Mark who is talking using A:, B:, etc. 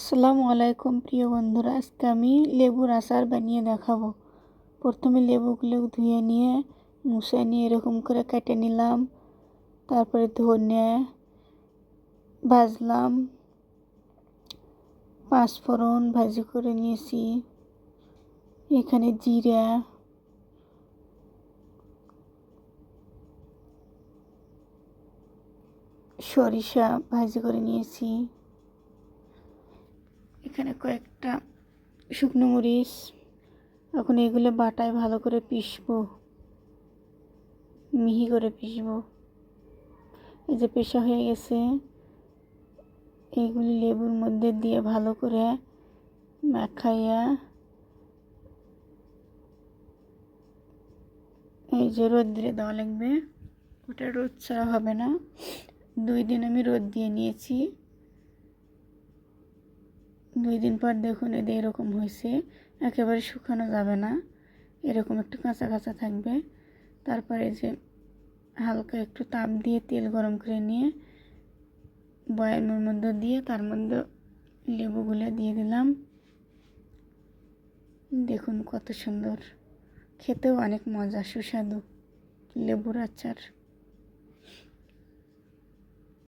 A: আসসালামু আলাইকুম, প্রিয় বন্ধুরা। আজকে আমি লেবুর আচার বানিয়ে দেখাবো। প্রথমে লেবুগুলো ধুয়ে নিয়ে, মুছে নিয়ে এরকম করে কেটে নিলাম। তারপরে ধনে ভাজলাম। পাঁচফোড়ন ভাজি করে নিয়েছি। এখানে জিরা, সরিষা ভাজি করে নিয়েছি। এখানে কয়েকটা শুকনো মরিচ, এখন এগুলো বাটায় ভালো করে পিসবো মিহি করে পিসবো এই যে পেশা হয়ে গেছে, এইগুলি লেবুর মধ্যে দিয়ে ভালো করে মাখাইয়া, এই যে রোদ দিয়ে দেওয়া লাগবে, ওটা রোদ ছাড়া হবে না। দুই দিন আমি রোদ দিয়ে নিয়েছি। দুই দিন পর দেখুন এদের এরকম হয়েছে, একেবারে শুকানো যাবে না। এরকম একটু কাঁচা কাঁচা থাকবে। তারপরে যে হালকা একটু তাপ দিয়ে তেল গরম করে নিয়ে বয়ামের মধ্যে দিয়ে তার মধ্যে লেবুগুলো দিয়ে দিলাম। দেখুন কত সুন্দর। খেতেও অনেক মজা, সুস্বাদু লেবুর আচার।